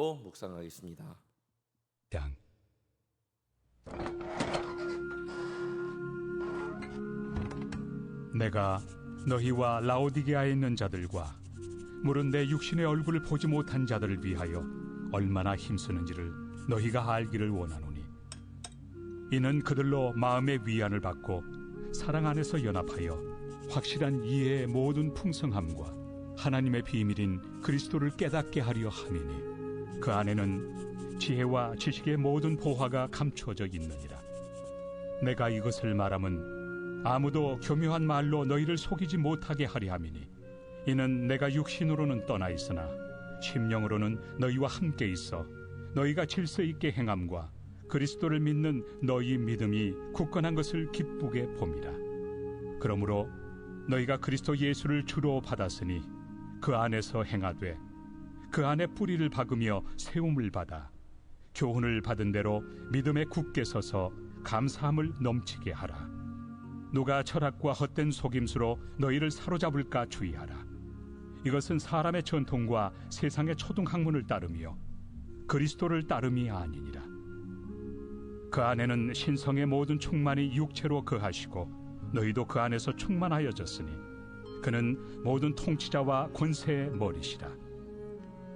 말씀으로 묵상하겠습니다. 양. 내가 너희와 라오디게아에 있는 자들과 물은 내 육신의 얼굴을 보지 못한 자들을 위하여 얼마나 힘쓰는지를 너희가 알기를 원하노니. 이는 그들로 마음의 위안을 받고 사랑 안에서 연합하여 확실한 이해의 모든 풍성함과 하나님의 비밀인 그리스도를 깨닫게 하려 함이니 그 안에는 지혜와 지식의 모든 보화가 감추어져 있느니라. 내가 이것을 말함은 아무도 교묘한 말로 너희를 속이지 못하게 하려 함이니 이는 내가 육신으로는 떠나 있으나 심령으로는 너희와 함께 있어 너희가 질서 있게 행함과 그리스도를 믿는 너희 믿음이 굳건한 것을 기쁘게 봄이라 그러므로 너희가 그리스도 예수를 주로 받았으니 그 안에서 행하되 그 안에 뿌리를 박으며 세움을 받아 교훈을 받은 대로 믿음에 굳게 서서 감사함을 넘치게 하라. 누가 철학과 헛된 속임수로 너희를 사로잡을까 주의하라. 이것은 사람의 전통과 세상의 초등학문을 따르며 그리스도를 따름이 아니니라. 그 안에는 신성의 모든 충만이 육체로 거하시고 너희도 그 안에서 충만하여졌으니 그는 모든 통치자와 권세의 머리시라.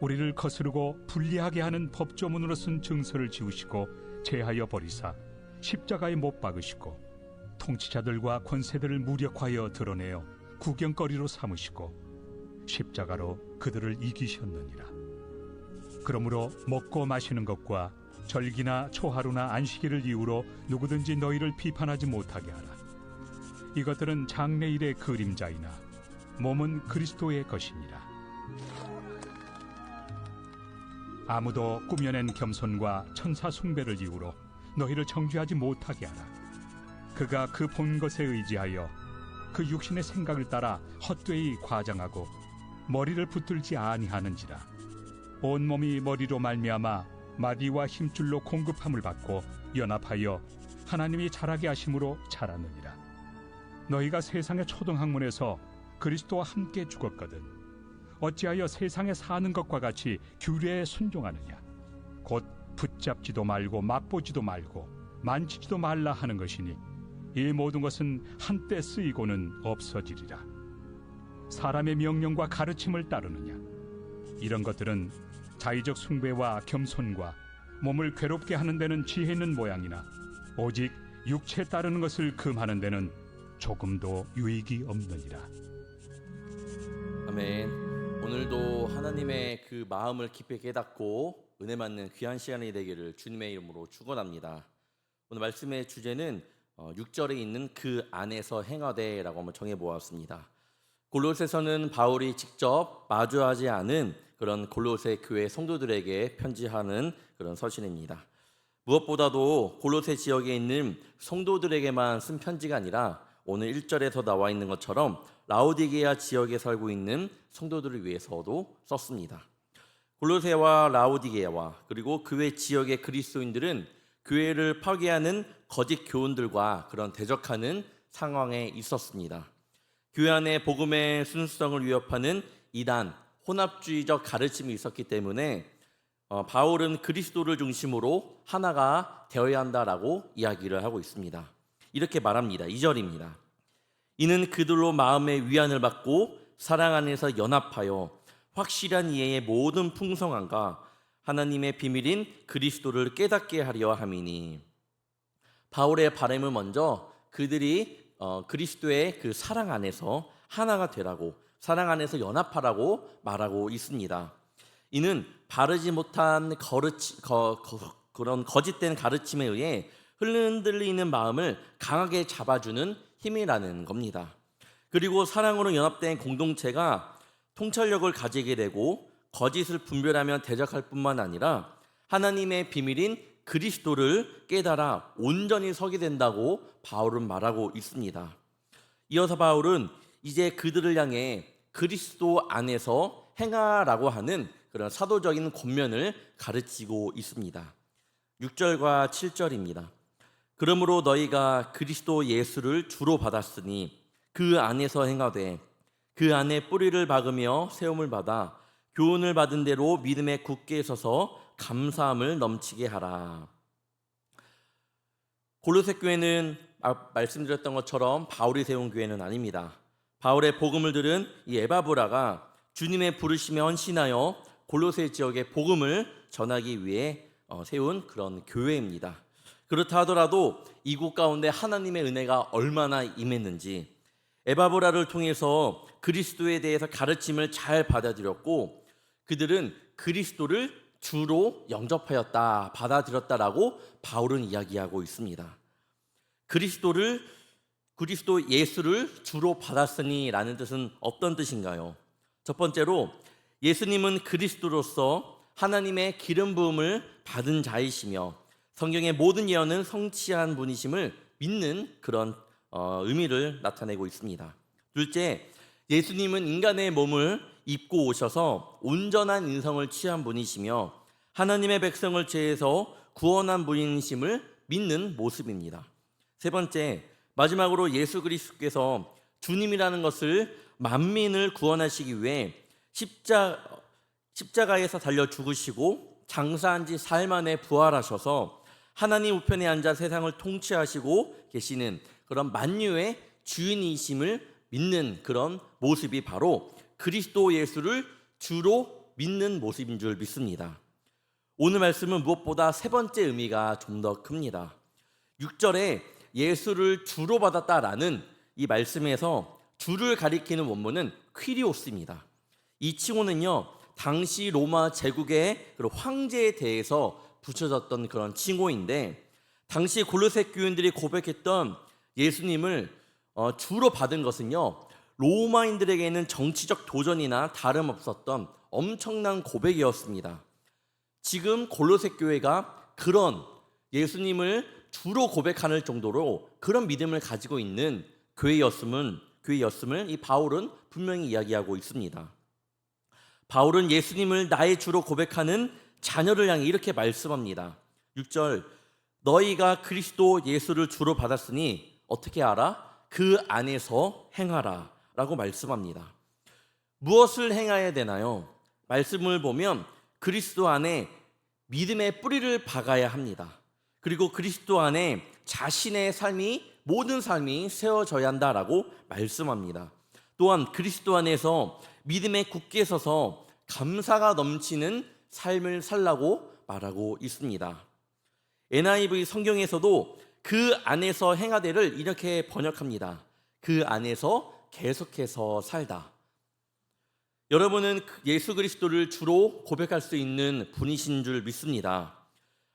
우리를 거스르고 불리하게 하는 법조문으로 쓴 증서를 지우시고 제하여 버리사 십자가에 못 박으시고 통치자들과 권세들을 무력하여 드러내어 구경거리로 삼으시고 십자가로 그들을 이기셨느니라. 그러므로 먹고 마시는 것과 절기나 초하루나 안식일을 이유로 누구든지 너희를 비판하지 못하게 하라. 이것들은 장래일의 그림자이나 몸은 그리스도의 것이니라. 아무도 꾸며낸 겸손과 천사 숭배를 이유로 너희를 정죄하지 못하게 하라. 그가 그 본 것에 의지하여 그 육신의 생각을 따라 헛되이 과장하고 머리를 붙들지 아니하는지라. 온 몸이 머리로 말미암아 마디와 힘줄로 공급함을 받고 연합하여 하나님이 자라게 하심으로 자라느니라. 너희가 세상의 초등학문에서 그리스도와 함께 죽었거든. 어찌하여 세상에 사는 것과 같이 규례에 순종하느냐? 곧 붙잡지도 말고 맛보지도 말고 만지지도 말라 하는 것이니 이 모든 것은 한때 쓰이고는 없어지리라. 사람의 명령과 가르침을 따르느냐? 이런 것들은 자의적 숭배와 겸손과 몸을 괴롭게 하는 데는 지혜 있는 모양이나 오직 육체에 따르는 것을 금하는 데는 조금도 유익이 없느니라. 아멘. 오늘도 하나님의 그 마음을 깊이 깨닫고 은혜 받는 귀한 시간이 되기를 주님의 이름으로 축원합니다. 오늘 말씀의 주제는 6절에 있는 그 안에서 행하되라고 한번 정해 보았습니다. 골로새서는 바울이 직접 마주하지 않은 그런 골로새 교회 성도들에게 편지하는 그런 서신입니다. 무엇보다도 골로새 지역에 있는 성도들에게만 쓴 편지가 아니라 오늘 1절에서 나와 있는 것처럼 라오디게아 지역에 살고 있는 성도들을 위해서도 썼습니다. 골로새와 라오디게아와 그리고 그 외 지역의 그리스도인들은 교회를 파괴하는 거짓 교훈들과 그런 대적하는 상황에 있었습니다. 교회 안에 복음의 순수성을 위협하는 이단, 혼합주의적 가르침이 있었기 때문에 어, 바울은 그리스도를 중심으로 하나가 되어야 한다라고 이야기를 하고 있습니다. 이렇게 말합니다. 2절입니다. 이는 그들로 마음의 위안을 받고 사랑 안에서 연합하여 확실한 이해의 모든 풍성함과 하나님의 비밀인 그리스도를 깨닫게 하려 함이니 바울의 바람을 먼저 그들이 어, 그리스도의 그 사랑 안에서 하나가 되라고 사랑 안에서 연합하라고 말하고 있습니다. 이는 바르지 못한 거르치, 거, 거, 그런 거짓된 가르침에 의해 흔들리는 마음을 강하게 잡아주는 힘이라는 겁니다. 그리고 사랑으로 연합된 공동체가 통찰력을 가지게 되고 거짓을 분별하며 대적할 뿐만 아니라 하나님의 비밀인 그리스도를 깨달아 온전히 서게 된다고 바울은 말하고 있습니다. 이어서 바울은 이제 그들을 향해 그리스도 안에서 행하라고 하는 그런 사도적인 권면을 가르치고 있습니다. 6절과 7절입니다. 그러므로 너희가 그리스도 예수를 주로 받았으니 그 안에서 행하되 그 안에 뿌리를 박으며 세움을 받아 교훈을 받은 대로 믿음에 굳게 서서 감사함을 넘치게 하라. 골로새 교회는 아- 말씀드렸던 것처럼 바울이 세운 교회는 아닙니다. 바울의 복음을 들은 이 에바브라가 주님의 부르심에 헌신하여 골로새 지역의 복음을 전하기 위해 어, 세운 그런 교회입니다. 그렇다 하더라도 이곳 가운데 하나님의 은혜가 얼마나 임했는지 에바브라를 통해서 그리스도에 대해서 가르침을 잘 받아들였고 그들은 그리스도를 주로 영접하였다, 받아들였다라고 바울은 이야기하고 있습니다. 그리스도를 그리스도 예수를 주로 받았으니라는 뜻은 어떤 뜻인가요? 첫 번째로 예수님은 그리스도로서 하나님의 기름 부음을 받은 자이시며 성경의 모든 예언은 성취한 분이심을 믿는 그런 어, 의미를 나타내고 있습니다. 둘째, 예수님은 인간의 몸을 입고 오셔서 온전한 인성을 취한 분이시며 하나님의 백성을 죄에서 구원한 분이심을 믿는 모습입니다. 세 번째, 마지막으로 예수 그리스도께서 주님이라는 것을 만민을 구원하시기 위해 십자, 십자가에서 달려 죽으시고 장사한 지 사흘 만에 부활하셔서 하나님 우편에 앉아 세상을 통치하시고 계시는 그런 만유의 주인이심을 믿는 그런 모습이 바로 그리스도 예수를 주로 믿는 모습인 줄 믿습니다. 오늘 말씀은 무엇보다 세 번째 의미가 좀 더 큽니다. 6절에 예수를 주로 받았다라는 이 말씀에서 주를 가리키는 원문은 퀴리오스입니다. 이 칭호는요, 당시 로마 제국의 그런 황제에 대해서 붙여졌던 그런 칭호인데, 당시 골로새 교인들이 고백했던 예수님을 어, 주로 받은 것은요, 로마인들에게는 정치적 도전이나 다름없었던 엄청난 고백이었습니다. 지금 골로새 교회가 그런 예수님을 주로 고백하는 정도로 그런 믿음을 가지고 있는 교회였음은 교회였음을 이 바울은 분명히 이야기하고 있습니다. 바울은 예수님을 나의 주로 고백하는 자녀를 향해 이렇게 말씀합니다. 6절 너희가 그리스도 예수를 주로 받았으니 어떻게 알아? 그 안에서 행하라 라고 말씀합니다. 무엇을 행해야 되나요? 말씀을 보면 그리스도 안에 믿음의 뿌리를 박아야 합니다. 그리고 그리스도 안에 자신의 삶이 모든 삶이 세워져야 한다라고 말씀합니다. 또한 그리스도 안에서 믿음에 굳게 서서 감사가 넘치는 삶을 살라고 말하고 있습니다. NIV 성경에서도 그 안에서 행하되를 이렇게 번역합니다. 그 안에서 계속해서 살다. 여러분은 예수 그리스도를 주로 고백할 수 있는 분이신 줄 믿습니다.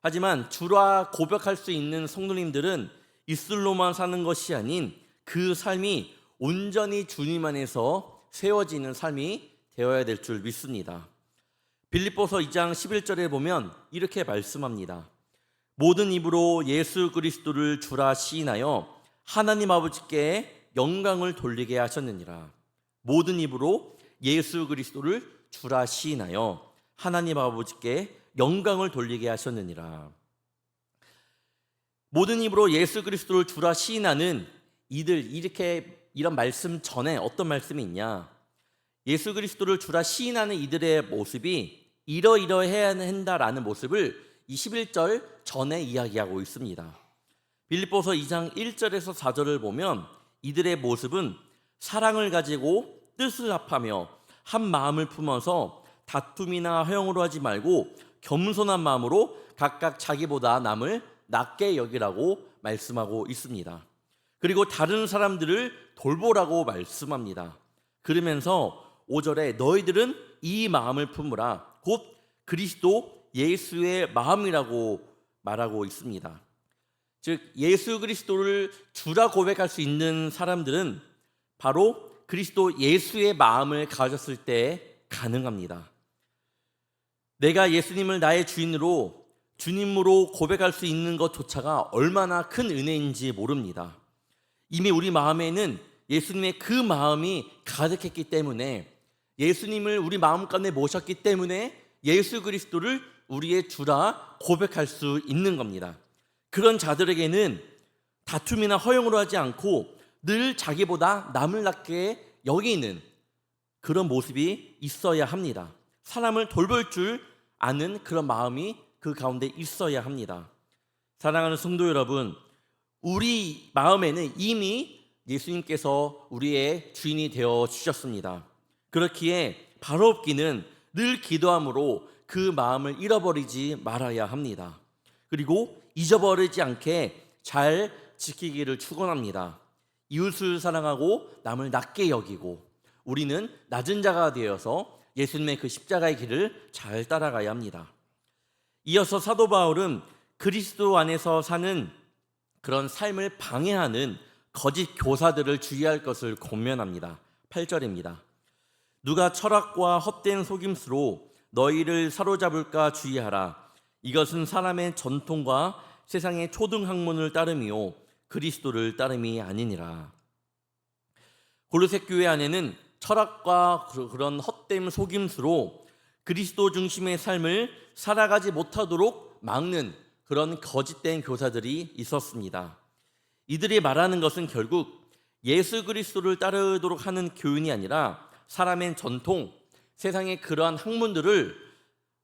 하지만 주라 고백할 수 있는 성도님들은 입술로만 사는 것이 아닌 그 삶이 온전히 주님 안에서 세워지는 삶이 되어야 될 줄 믿습니다. 빌립보서 2장 11절에 보면 이렇게 말씀합니다. 모든 입으로 예수 그리스도를 주라 시인하여 하나님 아버지께 영광을 돌리게 하셨느니라. 모든 입으로 예수 그리스도를 주라 시인하여 하나님 아버지께 영광을 돌리게 하셨느니라. 모든 입으로 예수 그리스도를 주라 시인하는 이들 이렇게 이런 말씀 전에 어떤 말씀이 있냐? 예수 그리스도를 주라 시인하는 이들의 모습이 이러이러해야 한다라는 모습을 21절 전에 이야기하고 있습니다. 빌립보서 2장 1절에서 4절을 보면 이들의 모습은 사랑을 가지고 뜻을 합하며 한 마음을 품어서 다툼이나 허용으로 하지 말고 겸손한 마음으로 각각 자기보다 남을 낮게 여기라고 말씀하고 있습니다. 그리고 다른 사람들을 돌보라고 말씀합니다. 그러면서 5절에 너희들은 이 마음을 품으라. 곧 그리스도 예수의 마음이라고 말하고 있습니다. 즉 예수 그리스도를 주라 고백할 수 있는 사람들은 바로 그리스도 예수의 마음을 가졌을 때 가능합니다. 내가 예수님을 나의 주인으로 주님으로 고백할 수 있는 것조차가 얼마나 큰 은혜인지 모릅니다. 이미 우리 마음에는 예수님의 그 마음이 가득했기 때문에 예수님을 우리 마음 가운데 모셨기 때문에 예수 그리스도를 우리의 주라 고백할 수 있는 겁니다. 그런 자들에게는 다툼이나 허용으로 하지 않고 늘 자기보다 남을 낮게 여기는 그런 모습이 있어야 합니다. 사람을 돌볼 줄 아는 그런 마음이 그 가운데 있어야 합니다. 사랑하는 성도 여러분, 우리 마음에는 이미 예수님께서 우리의 주인이 되어 주셨습니다. 그렇기에 바로 없기는 늘 기도함으로 그 마음을 잃어버리지 말아야 합니다. 그리고 잊어버리지 않게 잘 지키기를 축원합니다. 이웃을 사랑하고 남을 낮게 여기고 우리는 낮은 자가 되어서 예수님의 그 십자가의 길을 잘 따라가야 합니다. 이어서 사도 바울은 그리스도 안에서 사는 그런 삶을 방해하는 거짓 교사들을 주의할 것을 권면합니다. 8절입니다. 누가 철학과 헛된 속임수로 너희를 사로잡을까 주의하라. 이것은 사람의 전통과 세상의 초등 학문을 따름이요 그리스도를 따름이 아니니라. 골로새 교회 안에는 철학과 그- 그런 헛된 속임수로 그리스도 중심의 삶을 살아가지 못하도록 막는 그런 거짓된 교사들이 있었습니다. 이들이 말하는 것은 결국 예수 그리스도를 따르도록 하는 교훈이 아니라 사람의 전통, 세상의 그러한 학문들을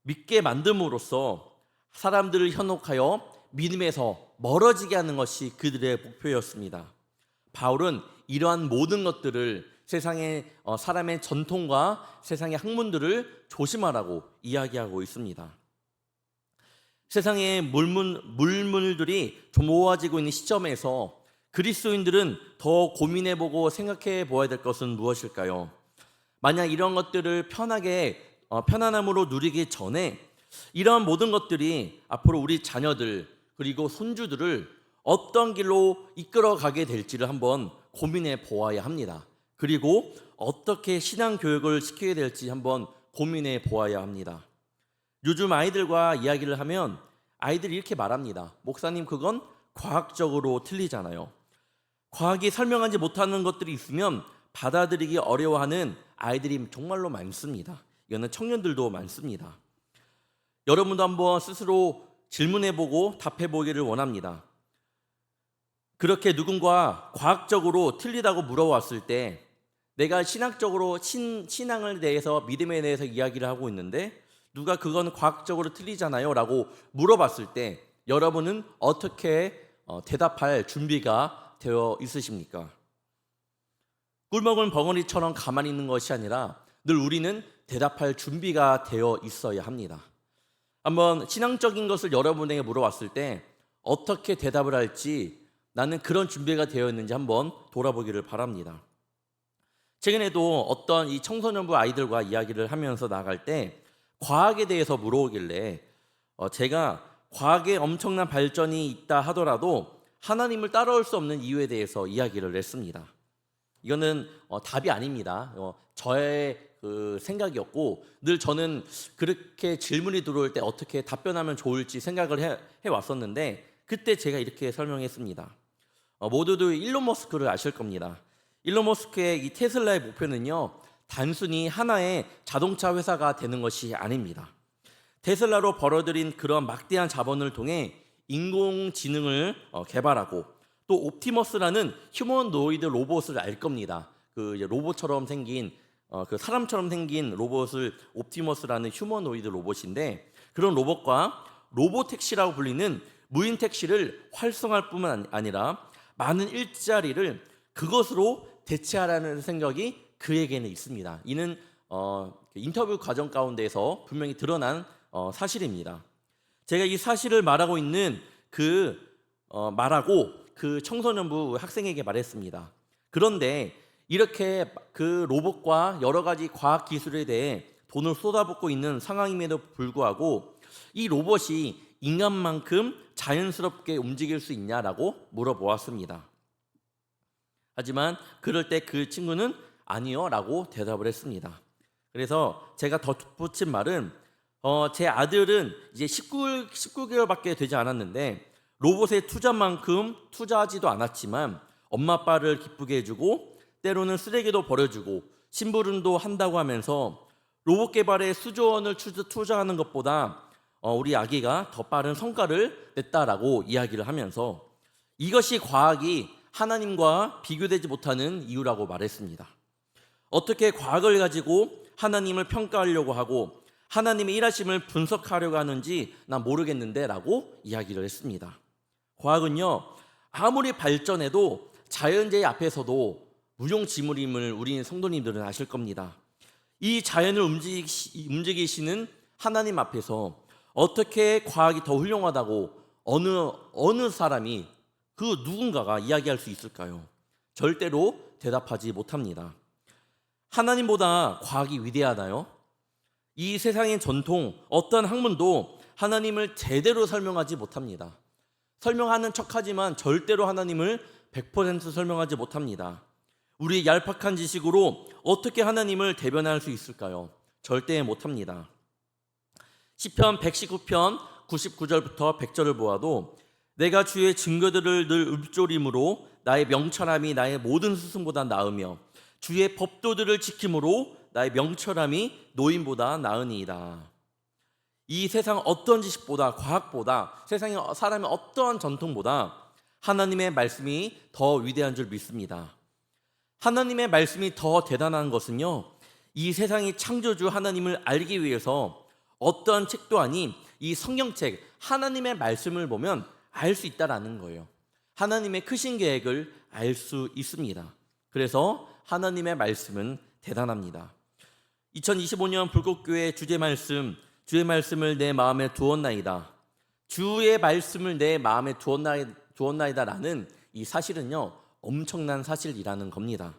믿게 만듦으로써 사람들을 현혹하여 믿음에서 멀어지게 하는 것이 그들의 목표였습니다. 바울은 이러한 모든 것들을 세상의 어, 사람의 전통과 세상의 학문들을 조심하라고 이야기하고 있습니다. 세상의 물물, 물물들이 좀 모아지고 있는 시점에서 그리스도인들은 더 고민해보고 생각해 보아야 될 것은 무엇일까요? 만약 이런 것들을 편하게 어, 편안함으로 누리기 전에 이러한 모든 것들이 앞으로 우리 자녀들 그리고 손주들을 어떤 길로 이끌어 가게 될지를 한번 고민해 보아야 합니다. 그리고 어떻게 신앙 교육을 시켜야 될지 한번 고민해 보아야 합니다. 요즘 아이들과 이야기를 하면 아이들이 이렇게 말합니다. 목사님 그건 과학적으로 틀리잖아요. 과학이 설명하지 못하는 것들이 있으면 받아들이기 어려워하는 아이들이 정말로 많습니다. 이거는 청년들도 많습니다. 여러분도 한번 스스로 질문해보고 답해보기를 원합니다. 그렇게 누군가 과학적으로 틀리다고 물어왔을 때 내가 신학적으로 신, 신앙을 대해서 믿음에 대해서 이야기를 하고 있는데 누가 그건 과학적으로 틀리잖아요 라고 물어봤을 때 여러분은 어떻게 어, 대답할 준비가 되어 있으십니까? 꿀먹은 벙어리처럼 가만히 있는 것이 아니라 늘 우리는 대답할 준비가 되어 있어야 합니다. 한번 신앙적인 것을 여러분에게 물어봤을 때 어떻게 대답을 할지 나는 그런 준비가 되어 있는지 한번 돌아보기를 바랍니다. 최근에도 어떤 이 청소년부 아이들과 이야기를 하면서 나갈 때 과학에 대해서 물어오길래 어, 제가 과학에 엄청난 발전이 있다 하더라도 하나님을 따라올 수 없는 이유에 대해서 이야기를 했습니다. 이거는 어, 답이 아닙니다. 어, 저의 그 생각이었고 늘 저는 그렇게 질문이 들어올 때 어떻게 답변하면 좋을지 생각을 해, 해 왔었는데 그때 제가 이렇게 설명했습니다. 어, 모두도 일론 머스크를 아실 겁니다. 일론 머스크의 이 테슬라의 목표는요 단순히 하나의 자동차 회사가 되는 것이 아닙니다. 테슬라로 벌어들인 그런 막대한 자본을 통해 인공지능을 어, 개발하고 또 옵티머스라는 휴머노이드 로봇을 알 겁니다. 그 로봇처럼 생긴 어, 그 사람처럼 생긴 로봇을 옵티머스라는 휴머노이드 로봇인데 그런 로봇과 로봇 택시라고 불리는 무인 택시를 활성화할 뿐만 아니라 많은 일자리를 그것으로 대체하라는 생각이 그에게는 있습니다. 이는 어, 인터뷰 과정 가운데서 분명히 드러난 어, 사실입니다. 제가 이 사실을 말하고 있는 그 어, 말하고 그 청소년부 학생에게 말했습니다. 그런데 이렇게 그 로봇과 여러 가지 과학 기술에 대해 돈을 쏟아붓고 있는 상황임에도 불구하고 이 로봇이 인간만큼 자연스럽게 움직일 수 있냐라고 물어보았습니다. 하지만 그럴 때 그 친구는 아니요라고 대답을 했습니다. 그래서 제가 덧붙인 말은 어, 제 아들은 이제 19, 19개월밖에 되지 않았는데 로봇에 투자만큼 투자하지도 않았지만 엄마 아빠를 기쁘게 해주고 때로는 쓰레기도 버려주고 심부름도 한다고 하면서 로봇 개발에 수조 원을 투자- 투자하는 것보다 어, 우리 아기가 더 빠른 성과를 냈다라고 이야기를 하면서 이것이 과학이 하나님과 비교되지 못하는 이유라고 말했습니다. 어떻게 과학을 가지고 하나님을 평가하려고 하고 하나님의 일하심을 분석하려고 하는지 난 모르겠는데라고 이야기를 했습니다. 과학은요 아무리 발전해도 자연재해 앞에서도 무용지물임을 우리 성도님들은 아실 겁니다. 이 자연을 움직이시, 움직이시는 하나님 앞에서 어떻게 과학이 더 훌륭하다고 어느 어느 사람이 그 누군가가 이야기할 수 있을까요? 절대로 대답하지 못합니다. 하나님보다 과학이 위대하나요? 이 세상의 전통 어떤 학문도 하나님을 제대로 설명하지 못합니다. 설명하는 척하지만 절대로 하나님을 100% 설명하지 못합니다. 우리 얄팍한 지식으로 어떻게 하나님을 대변할 수 있을까요? 절대 못합니다. 시편 119편 99절부터 100절을 보아도 내가 주의 증거들을 늘 읊조림으로 나의 명철함이 나의 모든 스승보다 나으며 주의 법도들을 지킴으로 나의 명철함이 노인보다 나으니이다. 이 세상 어떤 지식보다 과학보다 세상의 사람의 어떠한 전통보다 하나님의 말씀이 더 위대한 줄 믿습니다. 하나님의 말씀이 더 대단한 것은요. 이 세상의 창조주 하나님을 알기 위해서 어떠한 책도 아닌 이 성경책 하나님의 말씀을 보면 알 수 있다라는 거예요. 하나님의 크신 계획을 알 수 있습니다. 그래서 하나님의 말씀은 대단합니다. 2025년 불꽃교회 주제 말씀 주의 말씀을 내 마음에 두었나이다. 주의 말씀을 내 마음에 두었나이, 두었나이다라는 이 사실은요 엄청난 사실이라는 겁니다.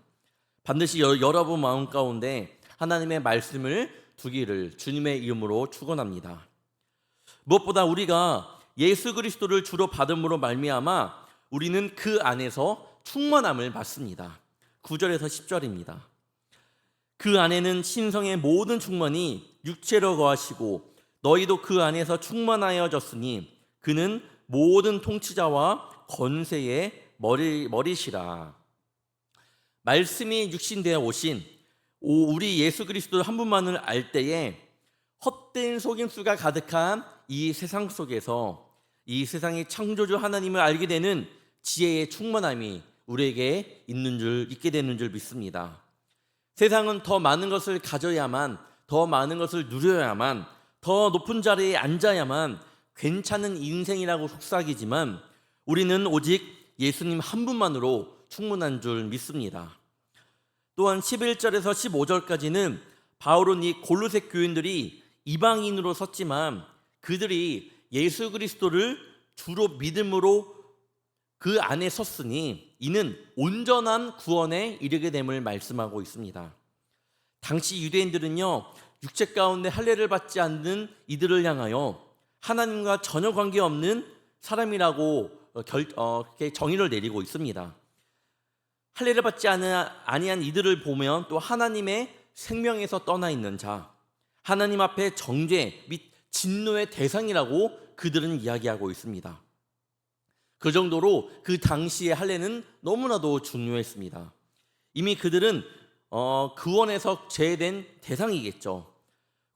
반드시 여, 여러분 마음 가운데 하나님의 말씀을 두기를 주님의 이름으로 축원합니다. 무엇보다 우리가 예수 그리스도를 주로 받음으로 말미암아 우리는 그 안에서 충만함을 받습니다. 9절에서 10절입니다. 그 안에는 신성의 모든 충만이 육체로 거하시고 너희도 그 안에서 충만하여졌으니 그는 모든 통치자와 권세의 머리 머리시라. 말씀이 육신되어 오신 오- 우리 예수 그리스도 한 분만을 알 때에 헛된 속임수가 가득한 이 세상 속에서 이 세상의 창조주 하나님을 알게 되는 지혜의 충만함이 우리에게 있는 줄 있게 되는 줄 믿습니다. 세상은 더 많은 것을 가져야만 더 많은 것을 누려야만 더 높은 자리에 앉아야만 괜찮은 인생이라고 속삭이지만 우리는 오직 예수님 한 분만으로 충분한 줄 믿습니다. 또한 11절에서 15절까지는 바울은 이 골로새 교인들이 이방인으로 섰지만 그들이 예수 그리스도를 주로 믿음으로 그 안에 섰으니 이는 온전한 구원에 이르게 됨을 말씀하고 있습니다. 당시 유대인들은요 육체 가운데 할례를 받지 않는 이들을 향하여 하나님과 전혀 관계 없는 사람이라고 어, 결, 어, 정의를 내리고 있습니다. 할례를 받지 아니한 이들을 보면 또 하나님의 생명에서 떠나 있는 자, 하나님 앞에 정죄 및 진노의 대상이라고 그들은 이야기하고 있습니다. 그 정도로 그 당시의 할례는 너무나도 중요했습니다. 이미 그들은 어, 구원에서 제외된 대상이겠죠.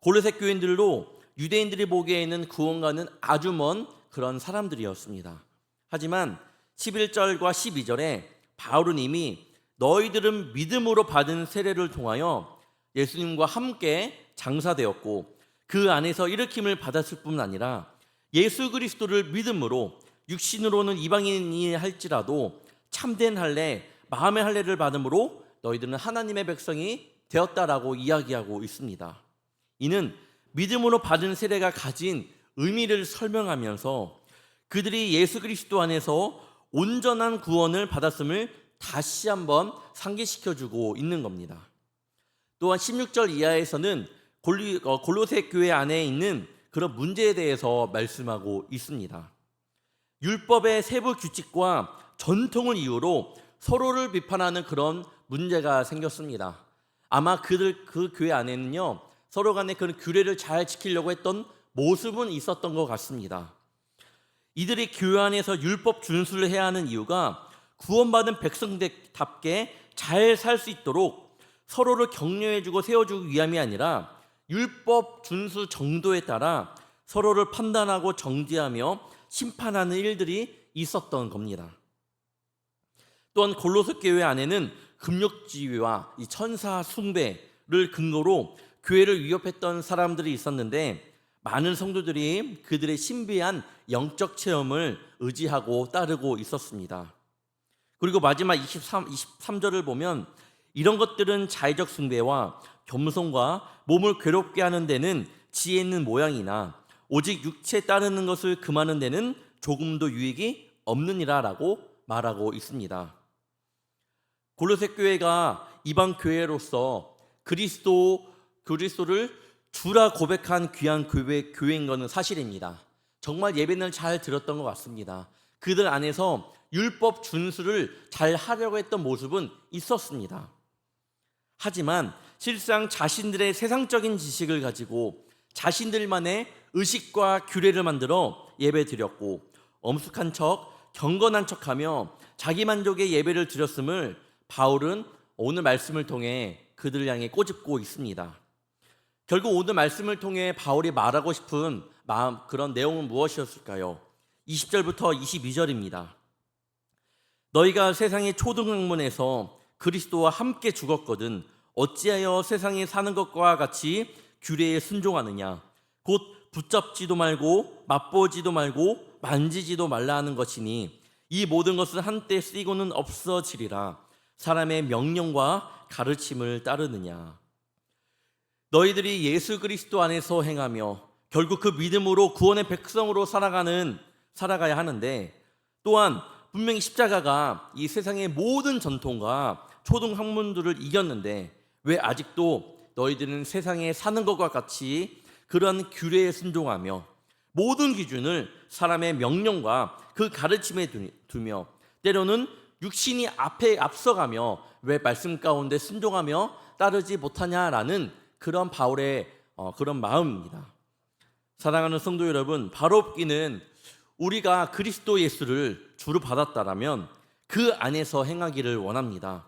골로새 교인들도 유대인들이 보기에는 구원과는 아주 먼 그런 사람들이었습니다. 하지만 11절과 12절에 바울은 이미 너희들은 믿음으로 받은 세례를 통하여 예수님과 함께 장사되었고 그 안에서 일으킴을 받았을 뿐 아니라 예수 그리스도를 믿음으로 육신으로는 이방인이 할지라도 참된 할례, 마음의 할례를 받음으로 너희들은 하나님의 백성이 되었다라고 이야기하고 있습니다. 이는 믿음으로 받은 세례가 가진 의미를 설명하면서 그들이 예수 그리스도 안에서 온전한 구원을 받았음을 다시 한번 상기시켜 주고 있는 겁니다. 또한 16절 이하에서는 어, 골로새 교회 안에 있는 그런 문제에 대해서 말씀하고 있습니다. 율법의 세부 규칙과 전통을 이유로 서로를 비판하는 그런 문제가 생겼습니다. 아마 그들 그 교회 안에는요 서로 간에 그런 규례를 잘 지키려고 했던 모습은 있었던 것 같습니다. 이들이 교회 안에서 율법 준수를 해야 하는 이유가 구원받은 백성답게 잘 살 수 있도록 서로를 격려해주고 세워주기 위함이 아니라 율법 준수 정도에 따라 서로를 판단하고 정지하며 심판하는 일들이 있었던 겁니다. 또한 골로새 교회 안에는 금욕지위와 이 천사 숭배를 근거로 교회를 위협했던 사람들이 있었는데 많은 성도들이 그들의 신비한 영적 체험을 의지하고 따르고 있었습니다. 그리고 마지막 23, 23절을 보면 이런 것들은 자의적 숭배와 겸손과 몸을 괴롭게 하는 데는 지혜 있는 모양이나 오직 육체에 따르는 것을 금하는 데는 조금도 유익이 없느니라라고 말하고 있습니다. 골로새 교회가 이방 교회로서 그리스도 그리스도를 주라 고백한 귀한 교회 교회인 것은 사실입니다. 정말 예배는 잘 들었던 것 같습니다. 그들 안에서 율법 준수를 잘 하려고 했던 모습은 있었습니다. 하지만 실상 자신들의 세상적인 지식을 가지고 자신들만의 의식과 규례를 만들어 예배 드렸고 엄숙한 척, 경건한 척하며 자기 만족의 예배를 드렸음을 바울은 오늘 말씀을 통해 그들을 향해 꼬집고 있습니다. 결국 오늘 말씀을 통해 바울이 말하고 싶은 마음 그런 내용은 무엇이었을까요? 20절부터 22절입니다. 너희가 세상의 초등학문에서 그리스도와 함께 죽었거든 어찌하여 세상에 사는 것과 같이 규례에 순종하느냐 곧 붙잡지도 말고 맛보지도 말고 만지지도 말라 하는 것이니 이 모든 것은 한때 쓰이고는 없어지리라 사람의 명령과 가르침을 따르느냐? 너희들이 예수 그리스도 안에서 행하며 결국 그 믿음으로 구원의 백성으로 살아가는 살아가야 하는데 또한 분명히 십자가가 이 세상의 모든 전통과 초등 학문들을 이겼는데 왜 아직도 너희들은 세상에 사는 것과 같이 그러한 규례에 순종하며 모든 기준을 사람의 명령과 그 가르침에 두- 두며 때로는 육신이 앞에 앞서가며 왜 말씀 가운데 순종하며 따르지 못하냐라는 그런 바울의 어, 그런 마음입니다. 사랑하는 성도 여러분, 바로없기는 우리가 그리스도 예수를 주로 받았다라면 그 안에서 행하기를 원합니다.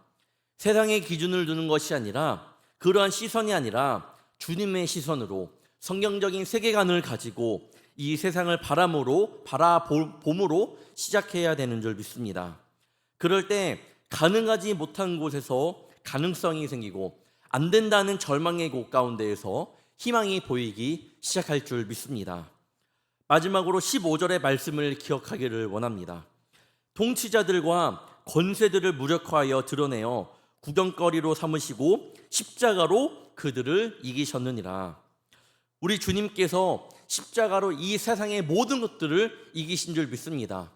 세상의 기준을 두는 것이 아니라 그러한 시선이 아니라 주님의 시선으로 성경적인 세계관을 가지고 이 세상을 바람으로 바라봄으로 시작해야 되는 줄 믿습니다. 그럴 때 가능하지 못한 곳에서 가능성이 생기고 안 된다는 절망의 곳 가운데에서 희망이 보이기 시작할 줄 믿습니다. 마지막으로 15절의 말씀을 기억하기를 원합니다. 통치자들과 권세들을 무력화하여 드러내어 구경거리로 삼으시고 십자가로 그들을 이기셨느니라. 우리 주님께서 십자가로 이 세상의 모든 것들을 이기신 줄 믿습니다.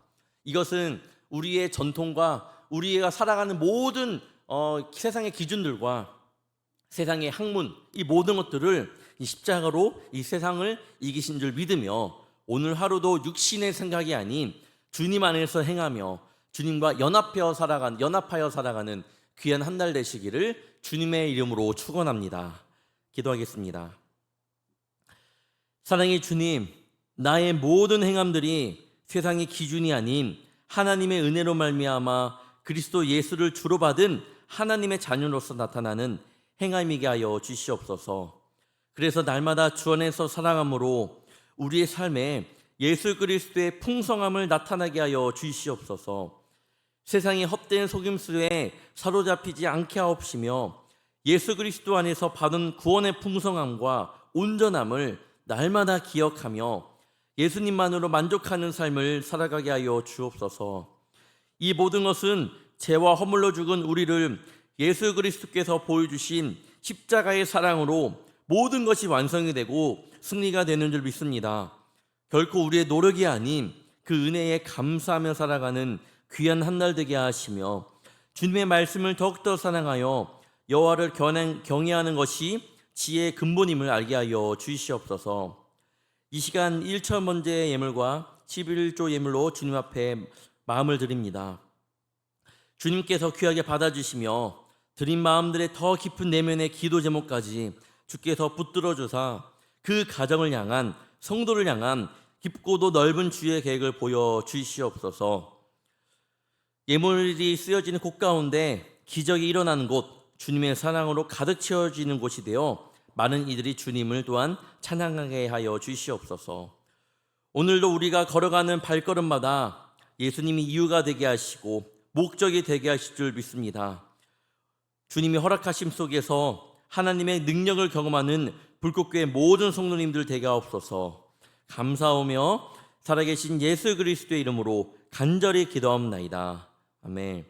이것은 우리의 전통과 우리가 살아가는 모든 어, 세상의 기준들과 세상의 학문 이 모든 것들을 이 십자가로 이 세상을 이기신 줄 믿으며 오늘 하루도 육신의 생각이 아닌 주님 안에서 행하며 주님과 연합하여 살아간 연합하여 살아가는 귀한 한날 되시기를 주님의 이름으로 축원합니다. 기도하겠습니다. 사랑의 주님, 나의 모든 행함들이 세상의 기준이 아닌 하나님의 은혜로 말미암아 그리스도 예수를 주로 받은 하나님의 자녀로서 나타나는 행함이게 하여 주시옵소서. 그래서 날마다 주 안에서 살아감으로 우리의 삶에 예수 그리스도의 풍성함을 나타나게 하여 주시옵소서. 세상의 헛된 속임수에 사로잡히지 않게 하옵시며 예수 그리스도 안에서 받은 구원의 풍성함과 온전함을 날마다 기억하며 예수님만으로 만족하는 삶을 살아가게 하여 주옵소서. 이 모든 것은 죄와 허물로 죽은 우리를 예수 그리스도께서 보여주신 십자가의 사랑으로 모든 것이 완성이 되고 승리가 되는 줄 믿습니다. 결코 우리의 노력이 아닌 그 은혜에 감사하며 살아가는 귀한 한날 되게 하시며 주님의 말씀을 더욱더 사랑하여 여호와를 경외하는 것이 지혜의 근본임을 알게 하여 주시옵소서. 이 시간 1천 번째 예물과 11조 예물로 주님 앞에 마음을 드립니다. 주님께서 귀하게 받아주시며 드린 마음들의 더 깊은 내면의 기도 제목까지 주께서 붙들어 주사 그 가정을 향한 성도를 향한 깊고도 넓은 주의 계획을 보여 주시옵소서. 예물이 쓰여지는 곳 가운데 기적이 일어나는 곳, 주님의 사랑으로 가득 채워지는 곳이 되어 많은 이들이 주님을 또한 찬양하게 하여 주시옵소서. 오늘도 우리가 걸어가는 발걸음마다 예수님이 이유가 되게 하시고 목적이 되게 하실 줄 믿습니다. 주님이 허락하심 속에서 하나님의 능력을 경험하는 불꽃교회 모든 성도님들 되게 하옵소서. 감사하며 살아계신 예수 그리스도의 이름으로 간절히 기도합나이다. 아멘.